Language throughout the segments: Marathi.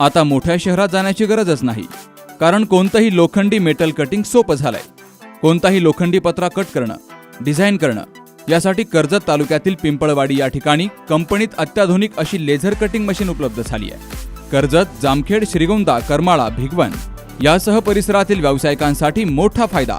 आता मोठ्या शहरात जाण्याची गरजच नाही कारण कोणतंही लोखंडी मेटल कटिंग सोपं झालंय. कोणताही लोखंडी पत्रा कट करणं डिझाईन करणं यासाठी कर्जत तालुक्यातील पिंपळवाडी या ठिकाणी कंपनीत अत्याधुनिक अशी लेझर कटिंग मशीन उपलब्ध झाली आहे. कर्जत जामखेड श्रीगोंदा करमाळा भिगवण यासह परिसरातील व्यावसायिकांसाठी मोठा फायदा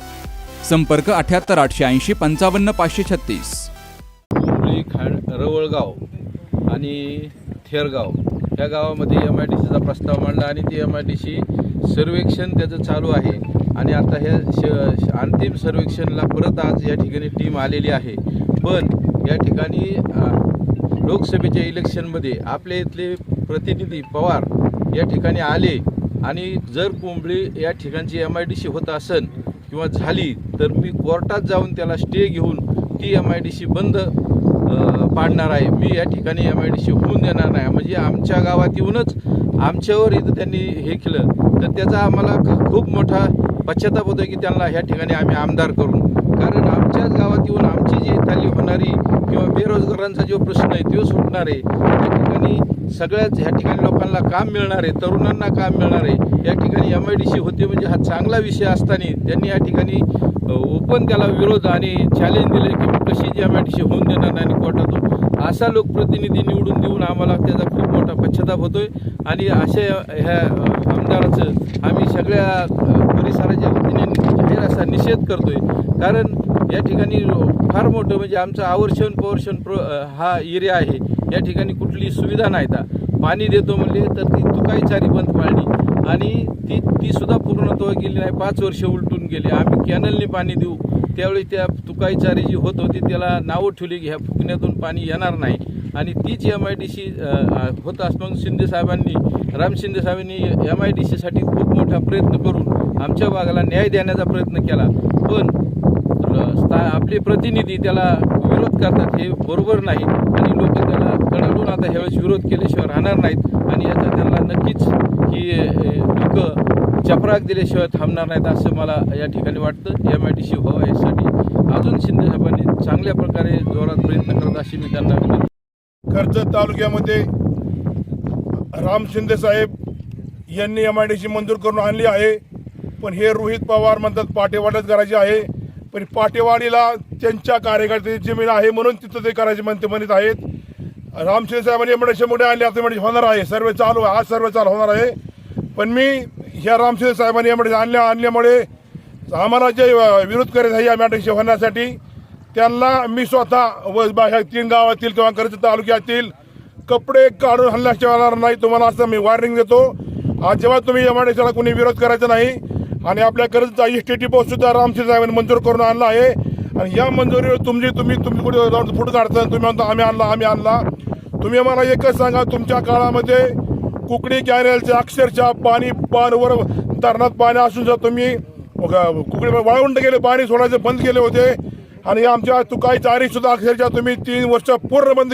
संपर्क अठ्याहत्तर आठशे ऐंशी पंचावन्न पाचशे छत्तीस. हुबळी खाड रवळगाव आणि थेरगाव. या गावामध्ये एम आय डी सीचा प्रस्ताव मांडला आणि ते एम आय डी सी सर्वेक्षण त्याचं चालू आहे. आणि आता ह्या श अंतिम सर्वेक्षणला परत आज या ठिकाणी टीम आलेली आहे. पण या ठिकाणी लोकसभेच्या इलेक्शनमध्ये आपले इथले प्रतिनिधी पवार या ठिकाणी आले. आणि जर कोंबळी या ठिकाणची एम आय डी सी होत असेल किंवा झाली तर मी कोर्टात जाऊन त्याला स्टे घेऊन ती एम आय डी सी बंद पाडणार आहे. मी या ठिकाणी एम आय डी सी होऊन देणार नाही. म्हणजे आमच्या गावात येऊनच आमच्यावर इथं त्यांनी हे केलं. तर त्याचा आम्हाला खूप मोठा पश्चाताप होतो की त्यांना ह्या ठिकाणी आम्ही आमदार करून कारण आमच्याच गावात येऊन आमची जी थाली होणारी किंवा बेरोजगारांचा जो प्रश्न आहे तो सुटणार आहे. या ठिकाणी सगळ्याच ह्या ठिकाणी लोकांना काम मिळणार आहे तरुणांना काम मिळणार आहे. या ठिकाणी एम आय डी सी होते म्हणजे हा चांगला विषय असताना त्यांनी या ठिकाणी ओपन त्याला विरोध आणि चॅलेंज दिले की कशी G M I D C होऊन देणार नाही आणि कोर्टातून असा लोकप्रतिनिधी निवडून देऊन आम्हाला त्याचा खूप मोठा पश्चाताप होतोय. आणि अशा ह्या आमदाराचं आम्ही सगळ्या परिसराच्या वतीने जाहीर असा निषेध करतोय. कारण या ठिकाणी फार मोठं म्हणजे आमचं आवर्षण पवर्षण प्र हा एरिया आहे. या ठिकाणी कुठली सुविधा नाही ता पाणी देतो म्हणले तर ती तुकाई चारी बंद पाळली आणि ती ती सुद्धा पूर्णत्व गेली नाही. पाच वर्ष उलटून गेली. आम्ही कॅनलने पाणी देऊ. त्यावेळी त्या तुकाई चारी जी होत होती त्याला नावं ठेवली की ह्या फुकण्यातून पाणी येणार नाही. आणि तीच एम आय डी सी होत असं शिंदे साहेबांनी राम शिंदे साहेबांनी एम आय डी सीसाठी खूप मोठा प्रयत्न करून आमच्या भागाला न्याय देण्याचा प्रयत्न केला. पण स्था- आपले प्रतिनिधी त्याला विरोध करतात हे बरोबर नाही. आणि लोक त्याला कडाडून आता ह्यावेळेस विरोध केल्याशिवाय राहणार नाहीत. आणि याचा त्यांना नक्कीच ही लोकं चपराक दिल्याशिवाय थांबणार नाहीत असं मला या ठिकाणी वाटतं. एम आय डी सी व्हावं यासाठी अजून शिंदे साहेबांनी चांगल्या प्रकारे जोरात प्रयत्न करत अशी मी त्यांना विनंती. कर्जत तालुक्यामध्ये राम शिंदे साहेब यांनी एम आय डी सी मंजूर करून आणली आहे. पण हे रोहित पवार म्हणतात पाटेवाडच करायचे आहे. पण पाटेवाडीला त्यांच्या कार्यकर्त्याची जमीन आहे म्हणून तिथं ते करायचे म्हणते म्हणत आहेत. राम साहेबांनी म्हणजे शंभर आणले आता म्हणजे होणार आहे. सर्वे चालू आहे. आज सर्वे चालू होणार आहे. पण मी ह्या रामशिंदे साहेबांनी म्हणजे आणल्या आणल्यामुळे आम्हाला जे विरोध करत आहे या मॅटरशी होण्यासाठी त्यांना मी स्वतः व ह्या तीन गावातील किंवा कर्ज तालुक्यातील कपडे काढून हल्ल्याशिवाय नाही. तुम्हाला असं मी वॉर्निंग देतो. आज जेव्हा तुम्ही एमआयडीसीला कोणी विरोध करायचा नाही आणि आपल्या कर्जचा इस्टेटी सुद्धा रामसिंह साहेबांनी मंजूर करून आणला आहे. आणि या मंजुरीवर तुमची तुम्ही तुम्ही कुठे जाऊन फुट काढता? तुम्ही म्हणता आम्ही आणला आम्ही आणला. तुम्ही आम्हाला एकच सांगा तुमच्या काळामध्ये कुकडी कॅनलचे अक्षरशः पाणी पानवर धरणात पाणी असून जर तुम्ही कुकडी वाळवंट गेले पाणी सोडायचे बंद केले होते. आणि आमच्या तुकाई चारी सुद्धा अक्षरशः तुम्ही तीन वर्ष पूर्ण बंद